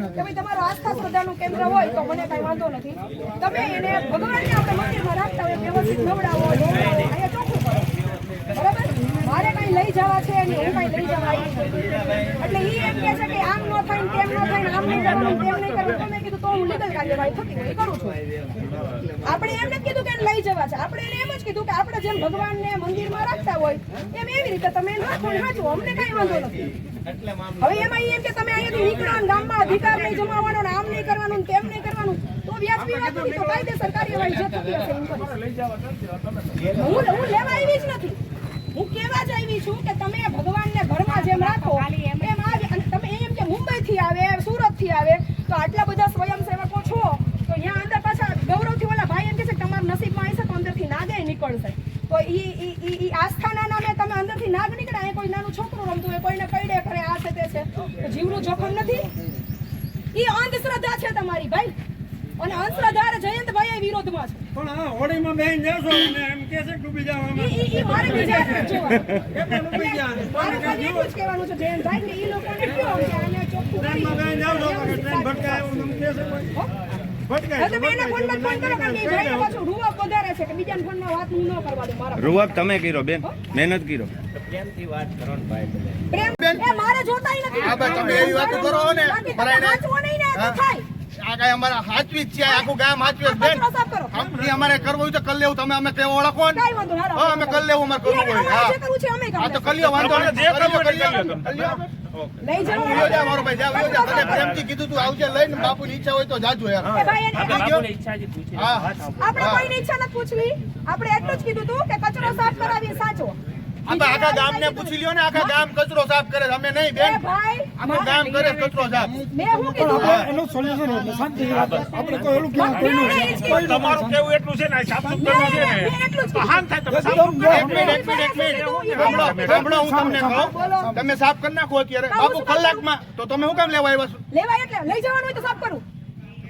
કે ભાઈ તમારો આસ્થા શ્રદ્ધાનું કેન્દ્ર હોય તો મને કાંઈ વાંધો નથી. તમે એને ભગવાનને આપણે મંદિરમાં રાખતા હોય, વ્યવસ્થિત નવડાવો બરાબર? મારે કાંઈ લઈ જવા છે અને હું કાંઈ લઈ જવા એટલે ઈ એમ કહે છે કે આમ ન થાય તેમ ન થાય આમ નહીં કરવાનું તેમ નહીં કરવાનું તમે કીધું તો હું લીગલ કાર્યવાહી થતી હોય, એ કરું છું. આપણે એમ નથી કીધું કે લઈ જવા છે. આપણે એને એમ જ કીધું કે આપણે જેમ ભગવાનને મંદિરમાં રાખતા હોય, એમ એવી રીતે તમે રાખો સાચું અમને કાંઈ વાંધો નથી. હવે એમાં એમ કે તમે અહીંયાથી નીકળો ગામમાં અધિકાર નહીં જમાવવાનો ને આમ નહીં કરવાનું તેમ નહીં કરવાનું તો વ્યાજબી વાત નથી તો કાયદેસર કાર્યવાહી જે થતી હશે. હું હું લેવા આવી જ નથી હું કેવા જ આવી છું કે તમે ભગવાનને ઘરમાં જેમ રાખો એમ આજ અને તમે એમ કે મુંબઈ થી આવે સુરતથી આવે તો આટલા બધા સ્વયંસેવકો છો તો અહીંયા અંદર પાછા ગૌરવથી ઓલા ભાઈ એમ કે છે કે તમારા નસીબમાં આવશે તો અંદરથી નાગે નીકળશે તો ઈ ઈ ઈ ઈ આસ્થાના નામે તમે અંદરથી નાગ નીકળે અહીંયા કોઈ નાનું છોકરું રમતું હોય કોઈને કઈડે કરે આ છે તે છે તો જીવનું જોખમ નથી? ઈ અંધશ્રદ્ધા છે તમારી ભાઈ. અને અંધશ્રદ્ધા જયંતભાઈ એ વિરોધમાં છે. પણ આ હોળીમાં બેન જશો ને એમ કે છે ડૂબી જાવ ઈ ઈ ઈ મારે બીજા જ ડૂબી જાય મારે એટલું જ કહેવાનું છે જયંતભાઈ કે ઈ લોકોને કહો કે આને ચોખ્ખું ટ્રેનમાં બેન જાવ છો કે ટ્રેન ભટકાય એવું તમને કે છે કોઈ? ભટકાય તમે કર્યો બેન. મહેનત કરો ફોનમાં વાત હું ન કરવા દઉં મારા રૂવાબ તમે કર્યો બેન. મહેનત કર્યો પ્રેમ એ મારે જોતાય નથી. હા, બસ તમે એવી વાતો કરો ને, બાકી તમે પરાયને. વાંચવો નહીં ને તો હા. થાય. આ કાંઈ અમારા હાચવી જ છે આખું ગામ હાચવે બેન કચરો સાફ કરો. આમ અમારે કરવું તો કરી લેવું તમે અમે કેવો ઓળખો ને. વાંધો નહીં, હા અમે કરી લેવું અમારે કરવું હોય. હા જે કરવું છે અમે કરી હા તો લઈશું. લ્યો વાંધો નહીં. જે કરવું કરી લ્યો. એ કરી લ્યો. લઈ જાઓ. મારો ભાઈ જાવ વયો જા તને પ્રેમથી કીધું તું આવજે લઈને બાપુની ઈચ્છા હોય તો જાજો યાર. ભાઈ એને- હા આપણે કોઈની ઈચ્છા પૂછવી. આપણે એટલું જ કીધું તું કે કચરો સાફ કરાવી સાચો આપણે ગામ ને પૂછી લ્યો ને આખા ગામ કચરો સાફ કરે અમે નહીં બેન. આખું ગામ કરે કચરો સાફ. મેં હું કીધું? એનું સોલ્યુશન આપણે કોઈ એનું. તમારું કેવું એટલું છે ને? સાફ સુફ કરવું છે ને? તો હાન થાય તમે સાફ એક મિનિટ એક મિનિટ એક મિનિટ. સાંભળો સાંભળો હું તમને કહું. તમે સાફ કરી નાખો અત્યારે. બાપુ કલાકમાં. તો તમે શું કામ લેવા આવ્યા છો? લેવાય એટલે. લઈ જવાનું હોય તો સાફ કરું.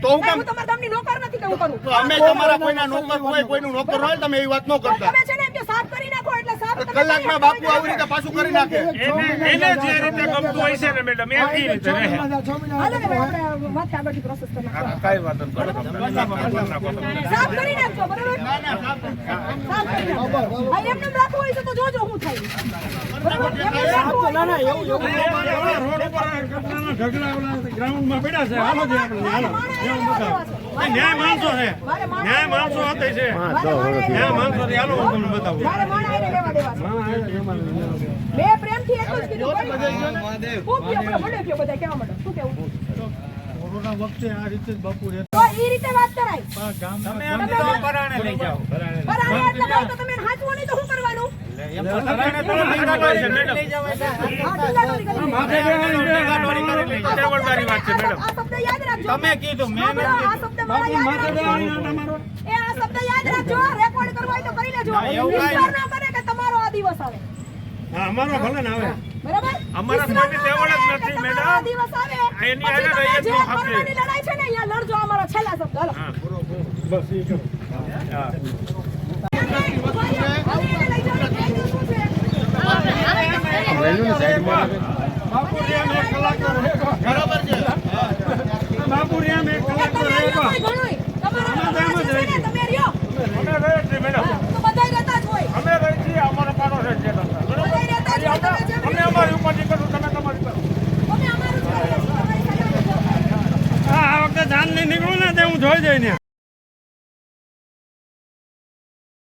તો હું કાંઈ કામ તમારા ગામની નોકર નથી કે હું કરું? અમે તમારા કોઈના નોકર હોય કોઈનું નોકર હોય તમે એવી વાત ન કરતા. કલાકમાં બાપુ આવી રીતે પાછું કરી નાખે. એને એને જે રીતે ગમતું હોય છે ને મેડમ એ રીતે રહે. કઈ વાત નથી સાફ કરી નાખજો બરાબર? સાફ કરી નાખજો. એમને રાખવું હોય છે તો જોજો શું થાય. બરાબર? એમને એમ રાખવું હોય તો જોજો. રોડ ઉપર આ કચરાના ઢગલા ઓલા ગ્રાઉન્ડમાં પડ્યા છે. હાલો જે આપણે હાલો. એવું બતાવો. એ ન્યાય માણસો છે. ન્યાય માણસો હતા છે. ન્યાય માણસો છે હાલો હું તમને બતાવું. મારે માણસ આઈને લેવા દેવા છે. હા, એ એમાં એમાં. મેં પ્રેમથી એટલું જ કીધું ખૂબ કયો, પેલો બધા? કહેવા માંડો. શું કહેવું? કોરોના વખતે આ રીતે બાપુ તો ઈ રીતે વાત કરાય. તમે તો પરાણે લઈ જાઓ. પરાણે. એટલે ભાઈ તો નહીં તો શું કરવાનું? તમે કીધું મેં યાદ રાખજો. એ આ શબ્દ યાદ રાખજો રેકોર્ડ કરવો હોય તો કરી લેજો. એવું ના બને કે તમારો આ દિવસ આવે. હા અમારો ભલે ને આવે. બરાબર? અમારા વિશ્વાસ કોઈને જ નથી, તમારો આ દિવસ આવે. એની પછી રહીએ તો હક છે. લડાઈ છે ને અહીંયા લડજો અમારો છેલ્લા શબ્દ. હાલો. હા બસ એ કરો. બાપુ રેમ એક કલાક તો રહેતો. જોઈ જાય ને